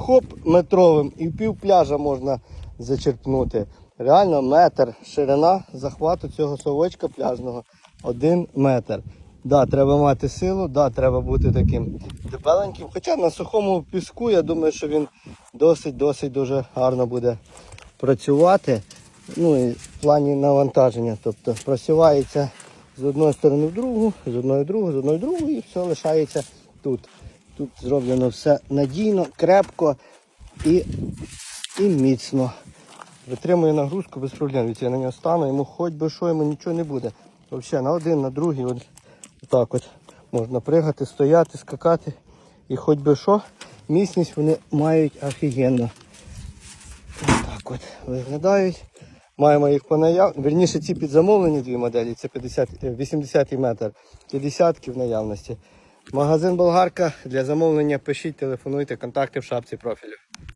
хоп метровим і пів пляжа можна зачерпнути. Реально метр ширина захвату цього совочка пляжного. Один метр. Да, треба мати силу, да, треба бути таким дебеленьким. Хоча на сухому піску, я думаю, що він досить-досить дуже гарно буде працювати. Ну і в плані навантаження. Тобто просувається з одної сторони в другу, з одної в другу, з одної в другу і все лишається тут. Тут зроблено все надійно, крепко і, і міцно. Витримує нагрузку без проблем. Від я на нього стану, йому хоч би що, йому нічого не буде. Взагалі на один, на другий, от так от можна пригати, стояти, скакати. І хоч би що, міцність вони мають офігенно. Так от виглядають. Маємо їх по наяв... Верніше ці підзамовлені дві моделі, це 50, е, 80 метр, 50 в наявності. Магазин Болгарка для замовлення пишіть, телефонуйте, контакти в шапці профілю.